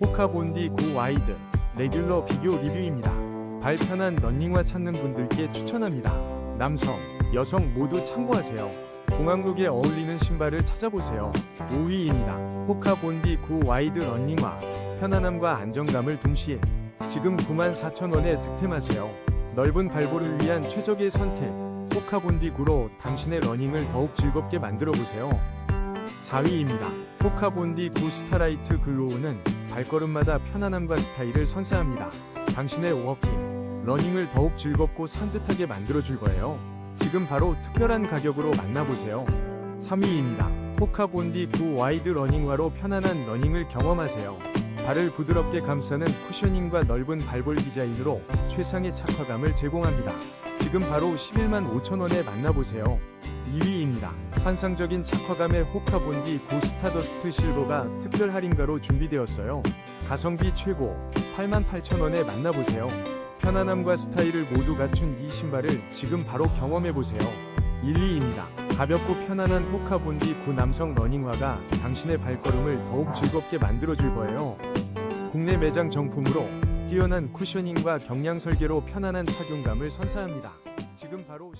호카본디 9 와이드 레귤러 비교 리뷰입니다. 발 편한 런닝화 찾는 분들께 추천합니다. 남성, 여성 모두 참고하세요. 공항룩에 어울리는 신발을 찾아보세요. 5위입니다. 호카본디 9 와이드 런닝화 편안함과 안정감을 동시에 지금 94,000원에 득템하세요. 넓은 발볼을 위한 최적의 선택 호카본디 9로 당신의 러닝을 더욱 즐겁게 만들어 보세요. 4위입니다. 호카본디 9 스타라이트 글로우는 발걸음마다 편안함과 스타일을 선사합니다. 당신의 워킹, 러닝을 더욱 즐겁고 산뜻하게 만들어줄 거예요. 지금 바로 특별한 가격으로 만나보세요. 3위입니다. 호카본디 9 와이드 러닝화로 편안한 러닝을 경험하세요. 발을 부드럽게 감싸는 쿠셔닝과 넓은 발볼 디자인으로 최상의 착화감을 제공합니다. 지금 바로 11만 5천원에 만나보세요. 2위입니다. 환상적인 착화감의 호카본디 고 스타더스트 실버가 특별 할인가로 준비되었어요. 가성비 최고 88,000원에 만나보세요. 편안함과 스타일을 모두 갖춘 이 신발을 지금 바로 경험해보세요. 1위입니다. 가볍고 편안한 호카본디 구 남성 러닝화가 당신의 발걸음을 더욱 즐겁게 만들어줄 거예요. 국내 매장 정품으로 뛰어난 쿠셔닝과 경량 설계로 편안한 착용감을 선사합니다. 지금 바로